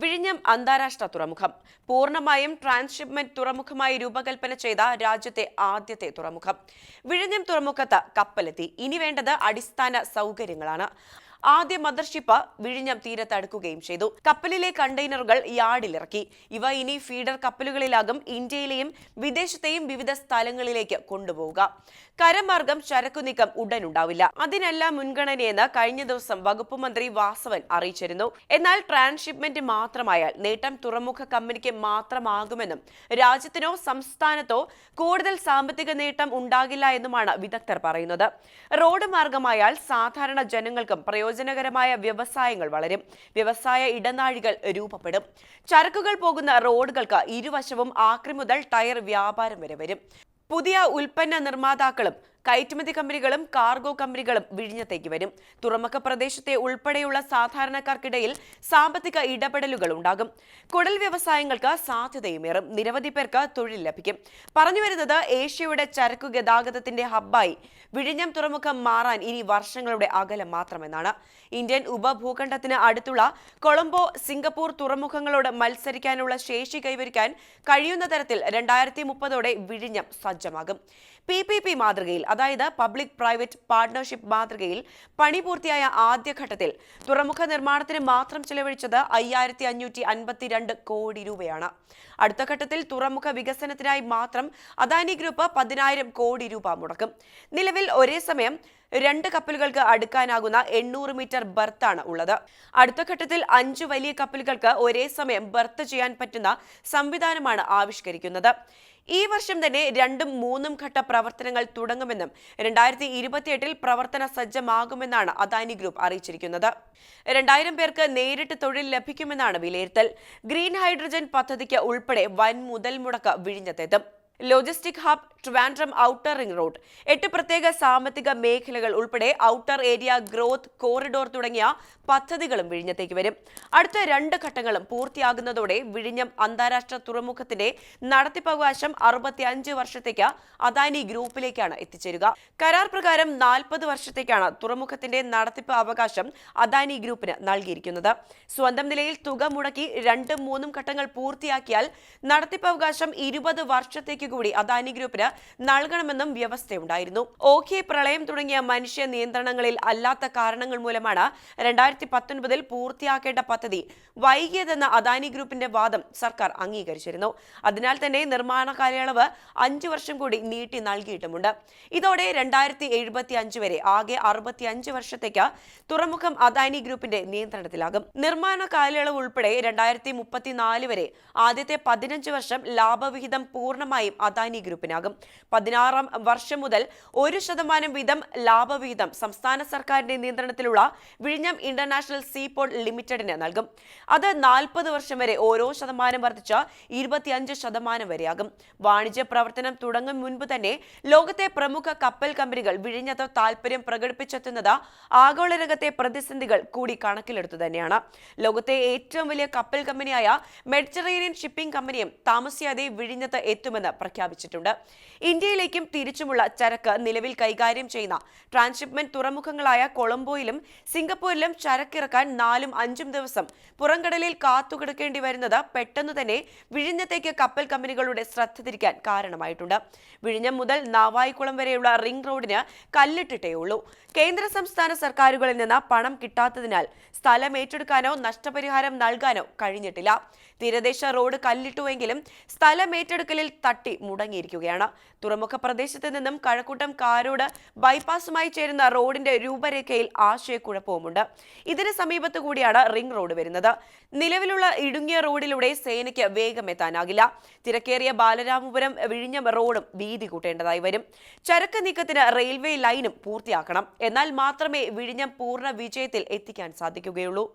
വിഴിഞ്ഞം അന്താരാഷ്ട്ര തുറമുഖം. പൂർണമായും ട്രാൻസ്ഷിപ്മെന്റ് തുറമുഖമായി രൂപകൽപ്പന ചെയ്ത രാജ്യത്തെ ആദ്യത്തെ തുറമുഖം. വിഴിഞ്ഞം തുറമുഖത്ത് കപ്പലെത്തി. ഇനി വേണ്ടത് അടിസ്ഥാന സൗകര്യങ്ങളാണ്. ആദ്യ മദർഷിപ്പ് വിഴിഞ്ഞം തീരത്ത് അടുക്കുകയും ചെയ്തു. കപ്പലിലെ കണ്ടെയ്നറുകൾ യാർഡിലിറക്കി. ഇവ ഇനി ഫീഡർ കപ്പലുകളിലാകും ഇന്ത്യയിലെയും വിദേശത്തെയും വിവിധ സ്ഥലങ്ങളിലേക്ക് കൊണ്ടുപോവുക. കരമാർഗം ചരക്കു നീക്കം ഉടനുണ്ടാവില്ല. അതിനെല്ലാം മുൻഗണനയെന്ന് കഴിഞ്ഞ ദിവസം വകുപ്പ് മന്ത്രി വാസവൻ അറിയിച്ചിരുന്നു. എന്നാൽ ട്രാൻസ്ഷിപ്മെന്റ് മാത്രമായാൽ നേട്ടം തുറമുഖ കമ്പനിക്ക് മാത്രമാകുമെന്നും രാജ്യത്തിനോ സംസ്ഥാനത്തോ കൂടുതൽ സാമ്പത്തിക നേട്ടം ഉണ്ടാകില്ല എന്നുമാണ് വിദഗ്ധർ പറയുന്നത്. റോഡ് മാർഗമായാൽ സാധാരണ ജനങ്ങൾക്കും പ്രയോജനകരമായ വ്യവസായങ്ങൾ വളരും. വ്യവസായ ഇടനാഴികൾ രൂപപ്പെടും. ചരക്കുകൾ പോകുന്ന റോഡുകൾക്ക് ഇരുവശവും ആക്രി മുതൽ ടയർ വ്യാപാരം വരെ വരും. പുതിയ ഉൽപ്പന്ന നിർമ്മാതാക്കളും കയറ്റുമതി കമ്പനികളും കാർഗോ കമ്പനികളും വിഴിഞ്ഞത്തേക്ക് വരും. തുറമുഖ പ്രദേശത്തെ ഉൾപ്പെടെയുള്ള സാധാരണക്കാർക്കിടയിൽ സാമ്പത്തിക ഇടപെടലുകൾ ഉണ്ടാകും. കുടൽ വ്യവസായങ്ങൾക്ക് സാധ്യതയുമേറും. നിരവധി പേർക്ക് തൊഴിൽ ലഭിക്കും. പറഞ്ഞു വരുന്നത് ഏഷ്യയുടെ ചരക്കു ഗതാഗതത്തിന്റെ ഹബ്ബായി. വിഴിഞ്ഞം തുറമുഖം മാറാൻ ഇനി വർഷങ്ങളുടെ അകലം മാത്രമെന്നാണ്. ഇന്ത്യൻ ഉപഭൂഖണ്ഡത്തിന് അടുത്തുള്ള കൊളംബോ സിംഗപ്പൂർ തുറമുഖങ്ങളോട് മത്സരിക്കാനുള്ള ശേഷി കൈവരിക്കാൻ കഴിയുന്ന തരത്തിൽ രണ്ടായിരത്തി മുപ്പതോടെ വിഴിഞ്ഞം സജ്ജമാകും. പി പി പി മാതൃകയിൽ അതായത് പബ്ലിക് പ്രൈവറ്റ് പാർട്ട്ണർഷിപ്പ് മാതൃകയിൽ പണി പൂർത്തിയായ ആദ്യഘട്ടത്തിൽ തുറമുഖ നിർമ്മാണത്തിന് മാത്രം ചെലവഴിച്ചത് അയ്യായിരത്തി അഞ്ഞൂറ്റി അൻപത്തിരണ്ട് കോടി രൂപയാണ്. അടുത്ത ഘട്ടത്തിൽ തുറമുഖ വികസനത്തിനായി മാത്രം അദാനി ഗ്രൂപ്പ് പതിനായിരം കോടി രൂപ മുടക്കും. നിലവിൽ ഒരേ സമയം രണ്ട് കപ്പലുകൾക്ക് അടുക്കാനാകുന്ന എണ്ണൂറ് മീറ്റർ ബർത്താണ് ഉള്ളത്. അടുത്ത ഘട്ടത്തിൽ അഞ്ച് വലിയ കപ്പലുകൾക്ക് ഒരേ സമയം ബർത്ത് ചെയ്യാൻ പറ്റുന്ന സംവിധാനമാണ് ആവിഷ്കരിക്കുന്നത്. ഈ വർഷം തന്നെ രണ്ടും മൂന്നും ഘട്ട പ്രവർത്തനങ്ങൾ തുടങ്ങുമെന്നും രണ്ടായിരത്തി ഇരുപത്തിയെട്ടിൽ പ്രവർത്തന സജ്ജമാകുമെന്നാണ് അദാനി ഗ്രൂപ്പ് അറിയിച്ചിരിക്കുന്നത്. രണ്ടായിരം പേർക്ക് നേരിട്ട് തൊഴിൽ ലഭിക്കുമെന്നാണ് വിലയിരുത്തൽ. ഗ്രീൻ ഹൈഡ്രജൻ പദ്ധതിക്ക് ഉൾപ്പെടെ വൻ മുതൽ മുടക്ക് വിഴിഞ്ഞത്തെത്തും. Logistic hub Trivandrum outer ring road. എട്ട് പ്രത്യേക സാമ്പത്തിക മേഖലകൾ ഉൾപ്പെടെ ഔട്ടർ ഏരിയ ഗ്രോത്ത് കോറിഡോർ തുടങ്ങിയ പദ്ധതികളും വിഴിഞ്ഞത്തേക്ക് വരും. അടുത്ത രണ്ട് ഘട്ടങ്ങളും പൂർത്തിയാകുന്നതോടെ വിഴിഞ്ഞം അന്താരാഷ്ട്ര തുറമുഖത്തിന്റെ നടത്തിപ്പവകാശം അറുപത്തിയഞ്ച് വർഷത്തേക്ക് അദാനി ഗ്രൂപ്പിലേക്കാണ് എത്തിച്ചേരുക. കരാർ പ്രകാരം നാൽപ്പത് വർഷത്തേക്കാണ് തുറമുഖത്തിന്റെ നടത്തിപ്പ് അവകാശം അദാനി ഗ്രൂപ്പിന് നൽകിയിരിക്കുന്നത്. സ്വന്തം നിലയിൽ തുക മുടക്കി രണ്ടും മൂന്നും ഘട്ടങ്ങൾ പൂർത്തിയാക്കിയാൽ നടത്തിപ്പ് അവകാശം ഇരുപത് വർഷത്തേക്ക് കൂടി അദാനി ഗ്രൂപ്പിന് നൽകണമെന്നും വ്യവസ്ഥയുണ്ടായിരുന്നു. ഓഖി പ്രളയം തുടങ്ങിയ മനുഷ്യ നിയന്ത്രണങ്ങളിൽ അല്ലാത്ത കാരണങ്ങൾ മൂലമാണ് രണ്ടായിരത്തി പത്തൊൻപതിൽ പൂർത്തിയാക്കേണ്ട പദ്ധതി വൈകിയതെന്ന അദാനി ഗ്രൂപ്പിന്റെ വാദം സർക്കാർ അംഗീകരിച്ചിരുന്നു. അതിനാൽ തന്നെ നിർമ്മാണ കാലയളവ് അഞ്ചു വർഷം കൂടി നീട്ടി നൽകിയിട്ടുമുണ്ട്. ഇതോടെ രണ്ടായിരത്തി എഴുപത്തി അഞ്ച് വരെ ആകെ അറുപത്തി അഞ്ച് വർഷത്തേക്ക് തുറമുഖം അദാനി ഗ്രൂപ്പിന്റെ നിയന്ത്രണത്തിലാകും. നിർമ്മാണ കാലയളവ് ഉൾപ്പെടെ രണ്ടായിരത്തി മുപ്പത്തിനാല് വരെ ആദ്യത്തെ പതിനഞ്ച് വർഷം ലാഭവിഹിതം പൂർണമായും അദാനി ഗ്രൂപ്പിനാകും. പതിനാറാം വർഷം മുതൽ ഒരു ശതമാനം വീതം ലാഭവിഹിതം സംസ്ഥാന സർക്കാരിന്റെ നിയന്ത്രണത്തിലുള്ള വിഴിഞ്ഞം ഇന്റർനാഷണൽ സീ പോർട്ട് ലിമിറ്റഡിന് നൽകും. അത് നാൽപ്പത് വർഷം വരെ ഓരോ ശതമാനം വർദ്ധിച്ച് ഇരുപത്തിയഞ്ച് ശതമാനം വരെയാകും. വാണിജ്യ പ്രവർത്തനം തുടങ്ങും മുൻപ് തന്നെ ലോകത്തെ പ്രമുഖ കപ്പൽ കമ്പനികൾ വിഴിഞ്ഞത്ത് താൽപര്യം പ്രകടിപ്പിച്ചെത്തുന്നത് ആഗോള രംഗത്തെ പ്രതിസന്ധികൾ കൂടി കണക്കിലെടുത്തു തന്നെയാണ്. ലോകത്തെ ഏറ്റവും വലിയ കപ്പൽ കമ്പനിയായ മെഡിറ്ററേനിയൻ ഷിപ്പിംഗ് കമ്പനിയും താമസിയാതെ വിഴിഞ്ഞത്ത് എത്തുമെന്ന് പ്രഖ്യാപിച്ചിട്ടുണ്ട്. ഇന്ത്യയിലേക്കും തിരിച്ചുമുള്ള ചരക്ക് നിലവിൽ കൈകാര്യം ചെയ്യുന്ന ട്രാൻസ്ഷിപ്മെന്റ് തുറമുഖങ്ങളായ കൊളംബോയിലും സിംഗപ്പൂരിലും ചരക്കിറക്കാൻ നാലും അഞ്ചും ദിവസം പുറംകടലിൽ കാത്തുകിടക്കേണ്ടി വരുന്നത് പെട്ടെന്ന് തന്നെ വിഴിഞ്ഞത്തേക്ക് കപ്പൽ കമ്പനികളുടെ ശ്രദ്ധ തിരിക്കാൻ കാരണമായിട്ടുണ്ട്. വിഴിഞ്ഞം മുതൽ നാവായിക്കുളം വരെയുള്ള റിംഗ് റോഡിന് കല്ലിട്ടിട്ടേ ഉള്ളൂ. കേന്ദ്ര സംസ്ഥാന സർക്കാരുകളിൽ നിന്ന് പണം കിട്ടാത്തതിനാൽ സ്ഥലം ഏറ്റെടുക്കാനോ നഷ്ടപരിഹാരം നൽകാനോ കഴിഞ്ഞിട്ടില്ല. തീരദേശ റോഡ് കല്ലിട്ടുവെങ്കിലും സ്ഥലം ഏറ്റെടുക്കലിൽ തട്ടി മുടങ്ങിയിരിക്കുകയാണ്. തുറമുഖ പ്രദേശത്ത് നിന്നും കഴക്കൂട്ടം കാരോട് ബൈപ്പാസുമായി ചേരുന്ന റോഡിന്റെ രൂപരേഖയിൽ ആശയക്കുഴപ്പവുമുണ്ട്. ഇതിന് സമീപത്തു കൂടിയാണ് റിംഗ് റോഡ് വരുന്നത്. നിലവിലുള്ള ഇടുങ്ങിയ റോഡിലൂടെ സേനയ്ക്ക് വേഗമെത്താനാകില്ല തിരക്കേറിയ ബാലരാമപുരം വിഴിഞ്ഞം റോഡും വീതി കൂട്ടേണ്ടതായി വരും. ചരക്ക് നീക്കത്തിന് റെയിൽവേ ലൈനും പൂർത്തിയാക്കണം. എന്നാൽ മാത്രമേ വിഴിഞ്ഞം പൂർണ വിജയത്തിൽ എത്തിക്കാൻ സാധിക്കുകയുള്ളൂ.